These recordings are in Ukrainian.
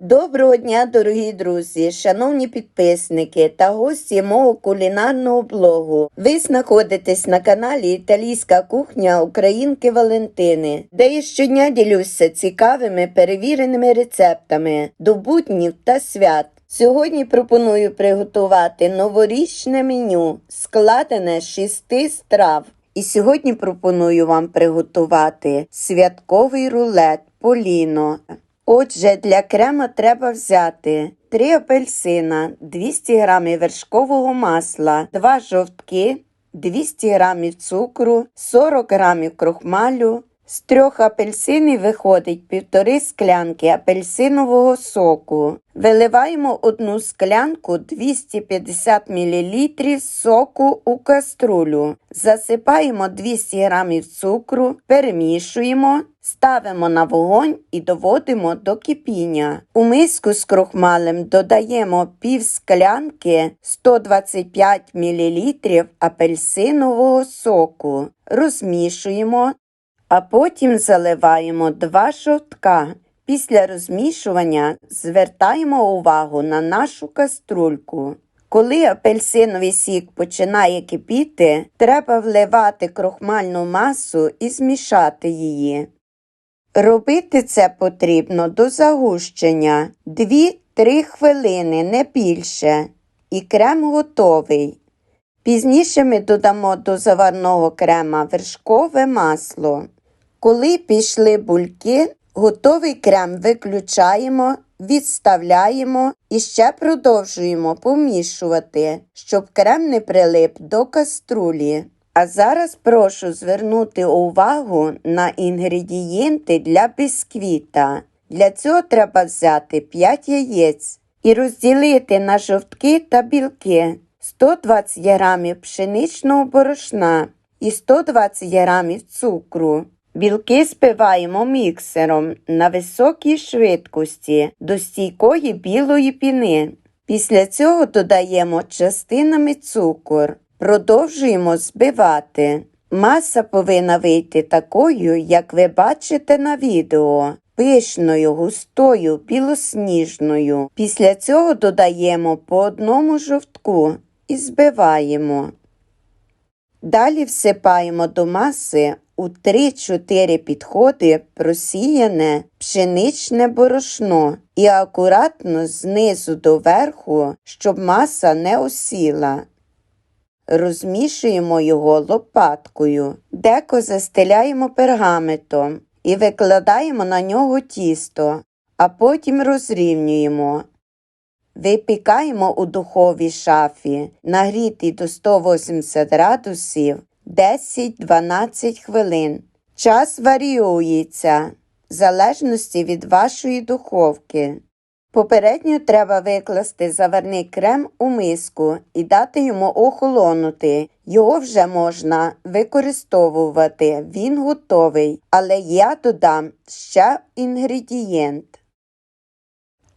Доброго дня, дорогі друзі, шановні підписники та гості мого кулінарного блогу. Ви знаходитесь на каналі Італійська кухня Українки Валентини, де я щодня ділюся цікавими перевіреними рецептами до та свят. Сьогодні пропоную приготувати новорічне меню, складене з шести страв. І сьогодні пропоную вам приготувати святковий рулет поліно. Отже, для крема треба взяти 3 апельсина, 200 г вершкового масла, 2 жовтки, 200 г цукру, 40 г крохмалю. З трьох апельсинів виходить півтори склянки апельсинового соку. Виливаємо одну склянку 250 мл соку у каструлю. Засипаємо 200 г цукру, перемішуємо, ставимо на вогонь і доводимо до кипіння. У миску з крохмалем додаємо пів склянки 125 мл апельсинового соку. Розмішуємо, а потім заливаємо два жовтка. Після розмішування звертаємо увагу на нашу каструльку. Коли апельсиновий сік починає кипіти, треба вливати крохмальну масу і змішати її. Робити це потрібно до загущення 2-3 хвилини, не більше, і крем готовий. Пізніше ми додамо до заварного крема вершкове масло. Коли пішли бульки, готовий крем виключаємо, відставляємо і ще продовжуємо помішувати, щоб крем не прилип до каструлі. А зараз прошу звернути увагу на інгредієнти для бісквіта. Для цього треба взяти 5 яєць і розділити на жовтки та білки 120 г пшеничного борошна і 120 г цукру. Білки збиваємо міксером на високій швидкості до стійкої білої піни. Після цього додаємо частинами цукор. Продовжуємо збивати. Маса повинна вийти такою, як ви бачите на відео. Пишною, густою, білосніжною. Після цього додаємо по одному жовтку і збиваємо. Далі всипаємо до маси у 3-4 підходи просіяне пшеничне борошно і акуратно знизу до верху, щоб маса не осіла. Розмішуємо його лопаткою, деко застеляємо пергаментом і викладаємо на нього тісто, а потім розрівнюємо. Випікаємо у духовій шафі, нагрітій до 180 градусів 10-12 хвилин. Час варіюється в залежності від вашої духовки. Попередньо треба викласти заварний крем у миску і дати йому охолонути. Його вже можна використовувати, він готовий, але я додам ще інгредієнт.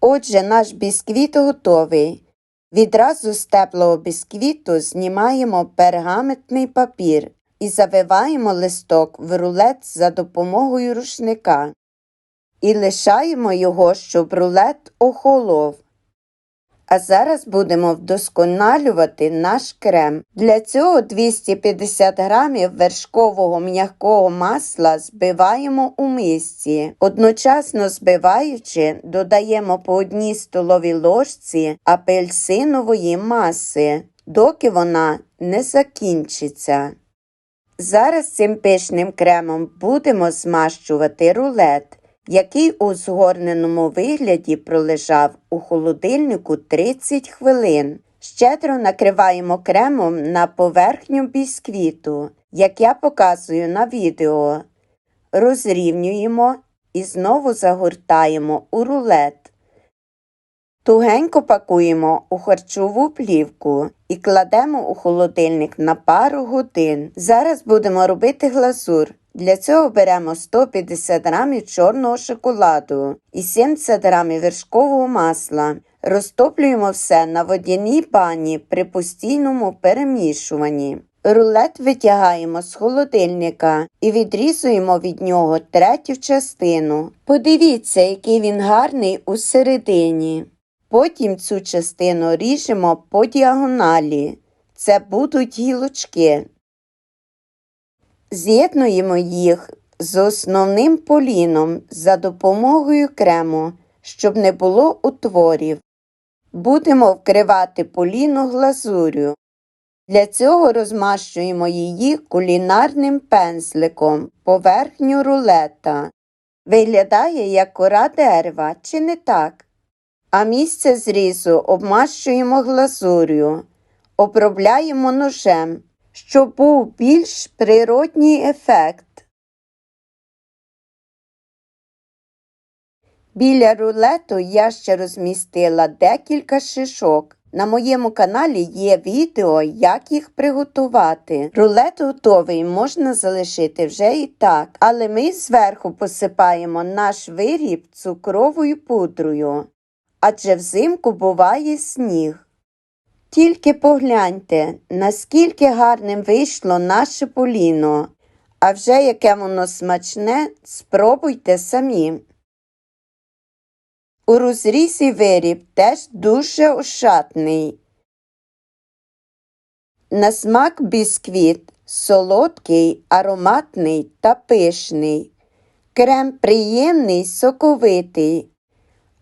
Отже, наш бісквіт готовий. Відразу з теплого бісквіту знімаємо пергаментний папір і завиваємо листок в рулет за допомогою рушника. І лишаємо його, щоб рулет охолов. А зараз будемо вдосконалювати наш крем. Для цього 250 грамів вершкового м'якого масла збиваємо у мисці. Одночасно збиваючи, додаємо по одній столовій ложці апельсинової маси, доки вона не закінчиться. Зараз цим пишним кремом будемо змащувати рулет який у згорненому вигляді пролежав у холодильнику 30 хвилин. Щедро накриваємо кремом на поверхню бісквіту, як я показую на відео. Розрівнюємо і знову загортаємо у рулет. Тугенько пакуємо у харчову плівку і кладемо у холодильник на пару годин. Зараз будемо робити глазур. Для цього беремо 150 г чорного шоколаду і 70 г вершкового масла. Розтоплюємо все на водяній бані при постійному перемішуванні. Рулет витягаємо з холодильника і відрізуємо від нього третю частину. Подивіться, який він гарний у середині. Потім цю частину ріжемо по діагоналі. Це будуть гілочки. З'єднуємо їх з основним поліном за допомогою крему, щоб не було утворів. Будемо вкривати поліно глазурю. Для цього розмащуємо її кулінарним пензликом поверхню рулета. Виглядає як кора дерева, чи не так? А місце зрізу обмащуємо глазур'ю, обробляємо ножем, щоб був більш природній ефект. Біля рулету я ще розмістила декілька шишок. На моєму каналі є відео, як їх приготувати. Рулет готовий можна залишити вже і так, але ми зверху посипаємо наш виріб цукровою пудрою, адже взимку буває сніг. Тільки погляньте, наскільки гарним вийшло наше поліно, а вже яке воно смачне, спробуйте самі. У розрізі виріб теж дуже ошатний. На смак бісквіт солодкий, ароматний та пишний. Крем приємний, соковитий,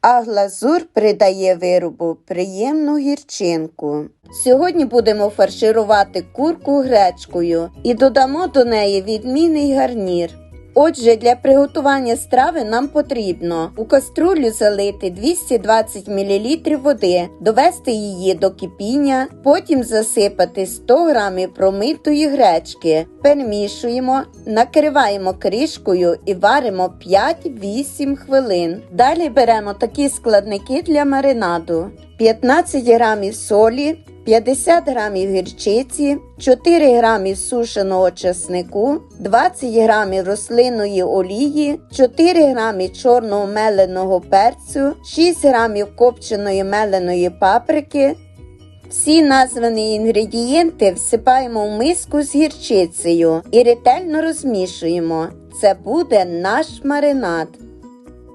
а глазур придає виробу приємну гірчинку. Сьогодні будемо фарширувати курку гречкою і додамо до неї відмінний гарнір. Отже, для приготування страви нам потрібно у каструлю залити 220 мл води, довести її до кипіння, потім засипати 100 г промитої гречки, перемішуємо, накриваємо кришкою і варимо 5-8 хвилин. Далі беремо такі складники для маринаду: 15 г солі. 50 грамів гірчиці, 4 грамі сушеного чеснику, 20 грамів рослинної олії, 4 грамі чорного меленого перцю, 6 грамів копченої меленої паприки. Всі названі інгредієнти всипаємо в миску з гірчицею і ретельно розмішуємо. Це буде наш маринад.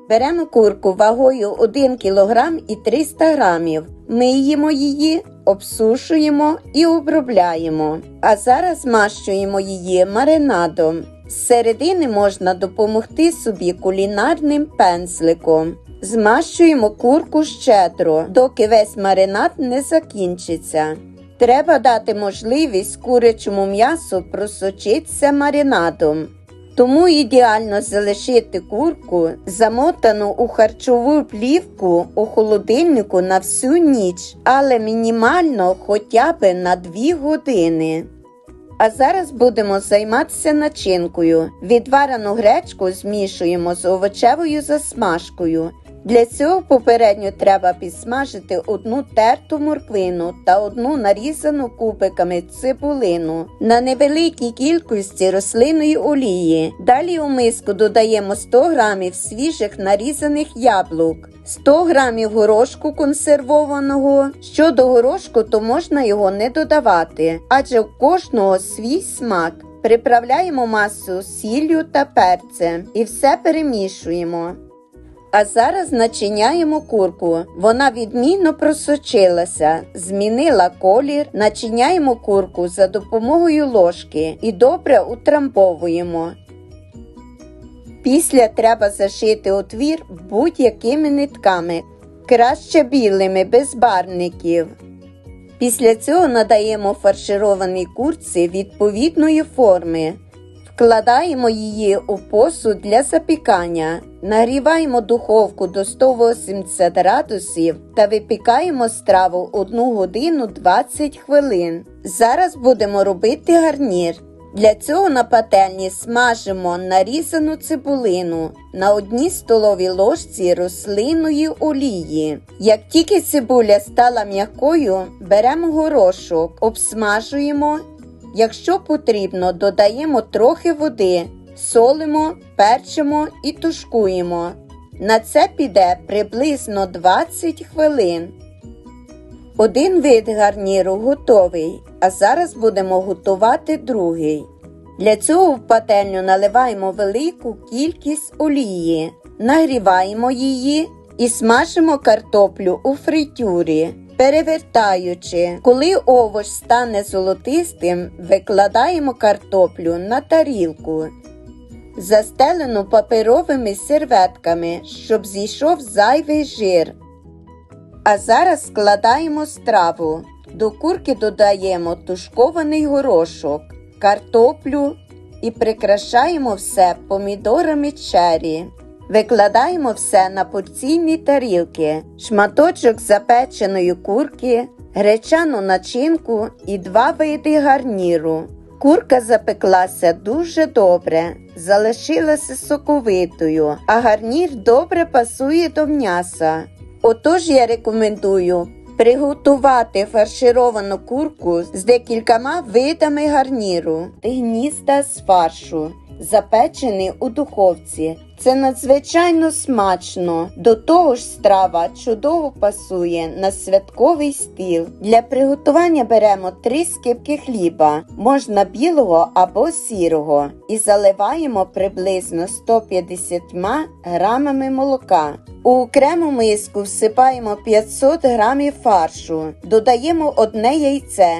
Беремо курку вагою 1 кг і 300 г. Миємо її, обсушуємо і обробляємо. А зараз змащуємо її маринадом. З середини можна допомогти собі кулінарним пензликом. Змащуємо курку щедро, доки весь маринад не закінчиться. Треба дати можливість курячому м'ясу просочитися маринадом. Тому ідеально залишити курку, замотану у харчову плівку у холодильнику на всю ніч, але мінімально хоча б на 2 години. А зараз будемо займатися начинкою. Відварену гречку змішуємо з овочевою засмажкою. Для цього попередньо треба підсмажити одну терту морквину та одну нарізану кубиками цибулину на невеликій кількості рослинної олії. Далі у миску додаємо 100 г свіжих нарізаних яблук. 100 грамів горошку консервованого. Щодо горошку, то можна його не додавати, адже в кожного свій смак. Приправляємо масу сіллю та перцем і все перемішуємо. А зараз начиняємо курку. Вона відмінно просочилася, змінила колір, начиняємо курку за допомогою ложки і добре утрамбовуємо. Після треба зашити отвір будь-якими нитками, краще білими, без барників. Після цього надаємо фаршированій курці відповідної форми. Вкладаємо її у посуд для запікання, нагріваємо духовку до 180 градусів та випікаємо страву 1 годину 20 хвилин. Зараз будемо робити гарнір. Для цього на пательні смажимо нарізану цибулину на одній столовій ложці рослинної олії. Як тільки цибуля стала м'якою, беремо горошок, обсмажуємо Якщо потрібно, додаємо трохи води, солимо, перчимо і тушкуємо. На це піде приблизно 20 хвилин. Один вид гарніру готовий. А зараз будемо готувати другий. Для цього в пательню наливаємо велику кількість олії, нагріваємо її і смажимо картоплю у фритюрі, перевертаючи. Коли овоч стане золотистим, викладаємо картоплю на тарілку, застелену паперовими серветками, щоб зійшов зайвий жир. А зараз складаємо страву. До курки додаємо тушкований горошок, картоплю і прикрашаємо все помідорами чері. Викладаємо все на порційні тарілки, шматочок запеченої курки, гречану начинку і два види гарніру. Курка запеклася дуже добре, залишилася соковитою, а гарнір добре пасує до м'яса. Отож я рекомендую приготувати фаршировану курку з декількома видами гарніру, гнізда з фаршу, запечений у духовці. Це надзвичайно смачно. До того ж страва чудово пасує на святковий стіл. Для приготування беремо 3 скибки хліба, можна білого або сірого, і заливаємо приблизно 150 грамами молока. У окрему миску всипаємо 500 грамів фаршу, додаємо одне яйце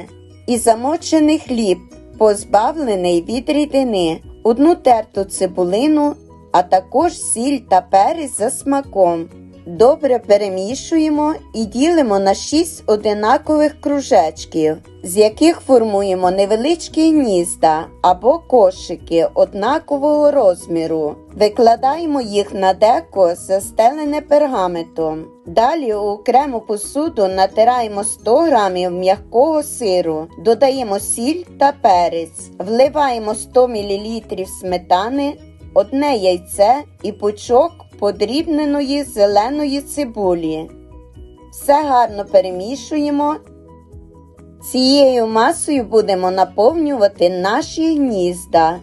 і замочений хліб, позбавлений від рідини, одну терту цибулину, а також сіль та перець за смаком. Добре перемішуємо і ділимо на 6 одинакових кружечків, з яких формуємо невеличкі гнізда або кошики однакового розміру. Викладаємо їх на деко, застелене пергаментом. Далі у окрему посуду натираємо 100 г м'якого сиру, додаємо сіль та перець, вливаємо 100 мл сметани, одне яйце і пучок подрібненої зеленої цибулі. Все гарно перемішуємо. Цією масою будемо наповнювати наші гнізда.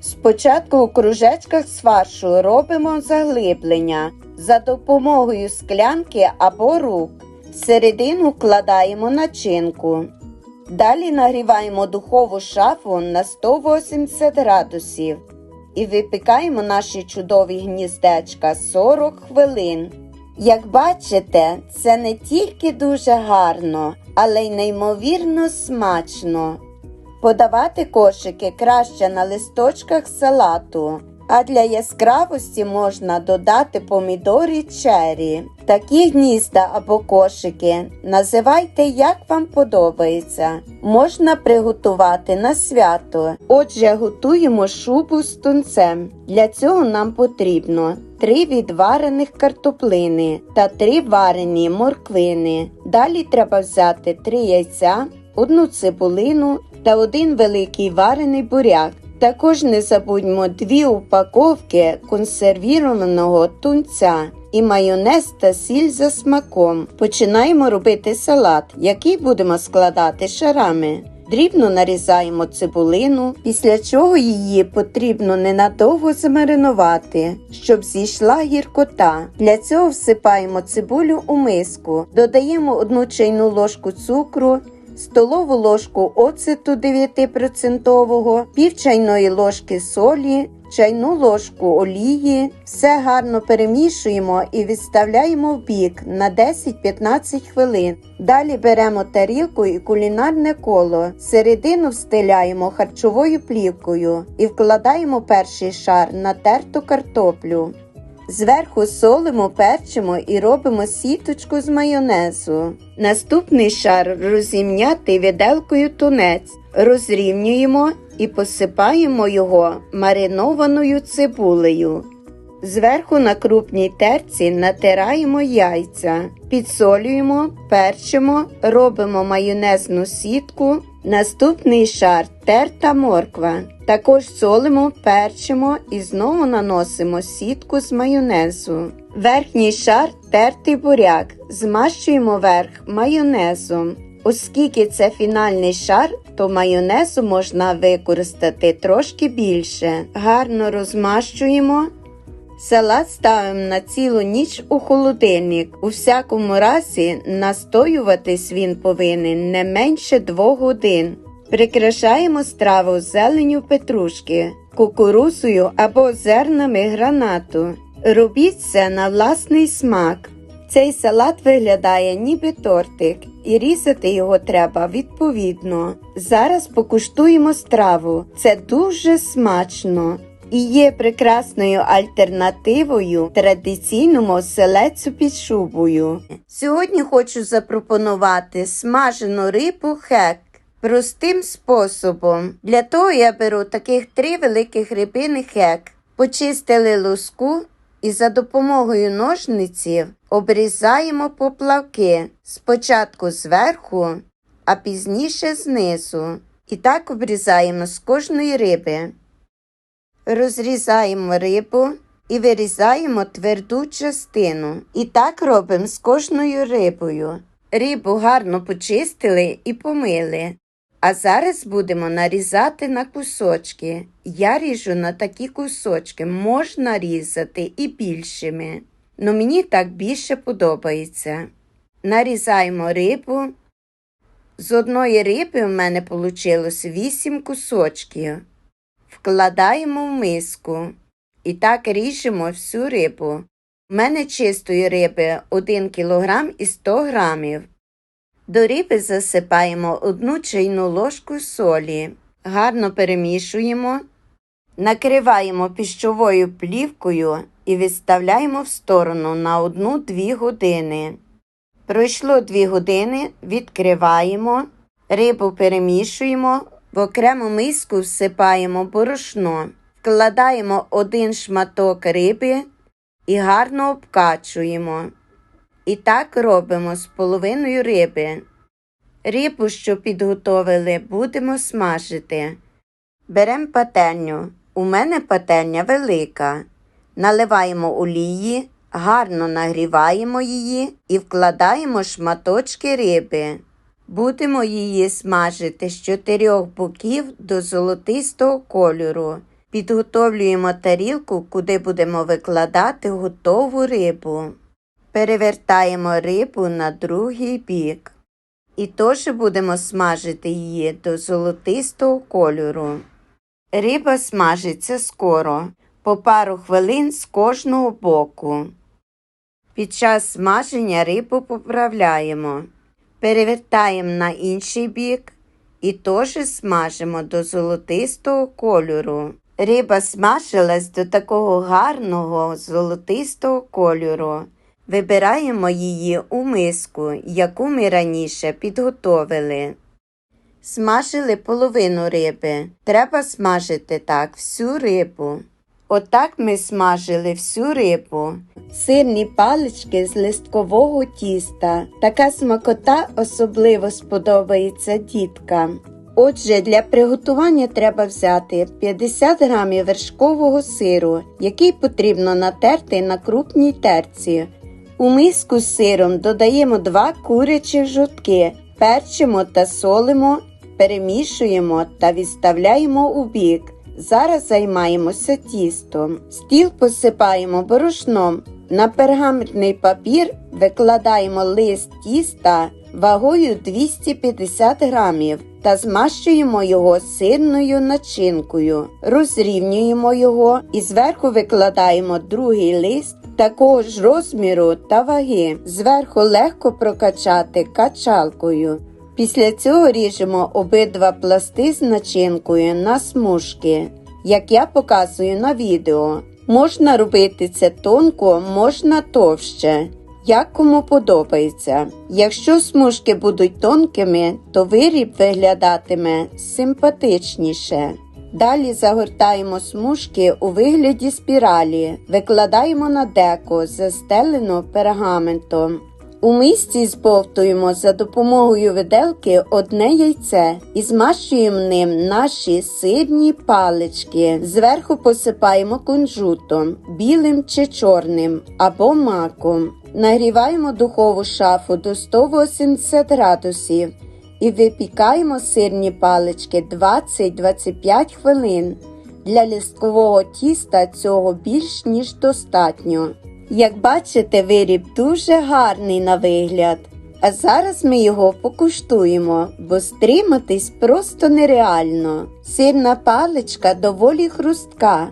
Спочатку у кружечках з фаршу робимо заглиблення за допомогою склянки або рук. Всередину вкладаємо начинку. Далі нагріваємо духову шафу на 180 градусів і випікаємо наші чудові гніздечка 40 хвилин. Як бачите, це не тільки дуже гарно, але й неймовірно смачно. Подавати кошики краще на листочках салату, а для яскравості можна додати помідори чері. Такі гнізда або кошики називайте, як вам подобається. Можна приготувати на свято. Отже, готуємо шубу з тунцем. Для цього нам потрібно 3 відварених картоплини та 3 варені морквини. Далі треба взяти 3 яйця, одну цибулину та один великий варений буряк. Також не забудьмо дві упаковки консервірованого тунця і майонез та сіль за смаком. Починаємо робити салат, який будемо складати шарами. Дрібно нарізаємо цибулину, після чого її потрібно ненадовго замаринувати, щоб зійшла гіркота. Для цього всипаємо цибулю у миску, додаємо одну чайну ложку цукру столову ложку оцету 9%, пів чайної ложки солі, чайну ложку олії. Все гарно перемішуємо і відставляємо в бік на 10-15 хвилин. Далі беремо тарілку і кулінарне коло. Середину встиляємо харчовою плівкою і вкладаємо перший шар на терту картоплю. Зверху солимо, перчимо і робимо сіточку з майонезу. Наступний шар розімняти виделкою тунець. Розрівнюємо і посипаємо його маринованою цибулею. Зверху на крупній терці натираємо яйця, підсолюємо, перчимо, робимо майонезну сітку. Наступний шар терта морква. Також солимо, перчимо і знову наносимо сітку з майонезу. Верхній шар тертий буряк. Змащуємо верх майонезом. Оскільки це фінальний шар, то майонезу можна використати трошки більше. Гарно розмащуємо. Салат ставимо на цілу ніч у холодильник. У всякому разі, настоюватись він повинен не менше 2 годин. Прикрашаємо страву зеленю петрушки, кукурузою або зернами гранату. Робіть це на власний смак. Цей салат виглядає ніби тортик, і різати його треба відповідно. Зараз покуштуємо страву. Це дуже смачно і є прекрасною альтернативою традиційному оселедцю під шубою. Сьогодні хочу запропонувати смажену рибу хек. Простим способом. Для того я беру таких три великих рибини хек. Почистили луску і за допомогою ножниців обрізаємо поплавки спочатку зверху, а пізніше знизу. І так обрізаємо з кожної риби. Розрізаємо рибу і вирізаємо тверду частину. І так робимо з кожною рибою. Рибу гарно почистили і помили. А зараз будемо нарізати на кусочки. Я ріжу на такі кусочки, можна різати і більшими. Но мені так більше подобається. Нарізаємо рибу. З одної риби в мене вийшло 8 кусочків. Вкладаємо в миску і так ріжемо всю рибу. У мене чистої риби 1 кг і 100 грамів. До риби засипаємо одну чайну ложку солі, гарно перемішуємо, накриваємо піщовою плівкою і відставляємо в сторону на 1-2 години. Пройшло 2 години, відкриваємо, рибу перемішуємо, в окрему миску всипаємо борошно, вкладаємо один шматок риби і гарно обкачуємо. І так робимо з половиною риби. Рибу, що підготовили, будемо смажити. Беремо пательню. У мене пательня велика. Наливаємо олії, гарно нагріваємо її і вкладаємо шматочки риби. Будемо її смажити з чотирьох боків до золотистого кольору. Підготовлюємо тарілку, куди будемо викладати готову рибу. Перевертаємо рибу на другий бік. І теж будемо смажити її до золотистого кольору. Риба смажиться скоро, по пару хвилин з кожного боку. Під час смаження рибу поправляємо, перевертаємо на інший бік і теж смажимо до золотистого кольору. Риба смажилась до такого гарного золотистого кольору. Вибираємо її у миску, яку ми раніше підготовили. Смажили половину риби. Треба смажити так всю рибу. Отак ми смажили всю рибу. Сирні палички з листкового тіста. Така смакота особливо сподобається діткам. Отже, для приготування треба взяти 50 грамів вершкового сиру, який потрібно натерти на крупній терці. У миску з сиром додаємо 2 курячих жовтки, перчимо та солимо, перемішуємо та відставляємо у бік. Зараз займаємося тістом. Стіл посипаємо борошном. На пергаментний папір викладаємо лист тіста вагою 250 грамів та змащуємо його сирною начинкою, розрівнюємо його і зверху викладаємо другий лист такого ж розміру та ваги. Зверху легко прокачати качалкою. Після цього ріжемо обидва пласти з начинкою на смужки, як я показую на відео. Можна робити це тонко, можна товще, як кому подобається. Якщо смужки будуть тонкими, то виріб виглядатиме симпатичніше. Далі загортаємо смужки у вигляді спіралі, викладаємо на деко, застелено пергаментом. У мисці збовтуємо за допомогою виделки одне яйце і змащуємо ним наші сирні палички. Зверху посипаємо кунжутом, білим чи чорним або маком. Нагріваємо духову шафу до 180 градусів і випікаємо сирні палички 20-25 хвилин. Для листкового тіста цього більш ніж достатньо. Як бачите, виріб дуже гарний на вигляд. А зараз ми його покуштуємо, бо стриматись просто нереально. Сирна паличка доволі хрустка,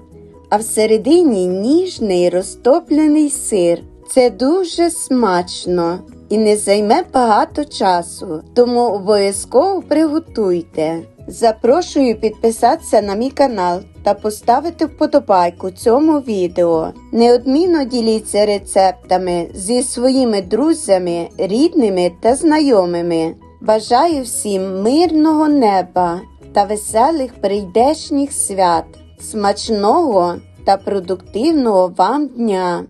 а всередині ніжний розтоплений сир. Це дуже смачно і не займе багато часу, тому обов'язково приготуйте. Запрошую підписатися на мій канал та поставити вподобайку цьому відео. Неодмінно діліться рецептами зі своїми друзями, рідними та знайомими. Бажаю всім мирного неба та веселих прийдешніх свят, смачного та продуктивного вам дня!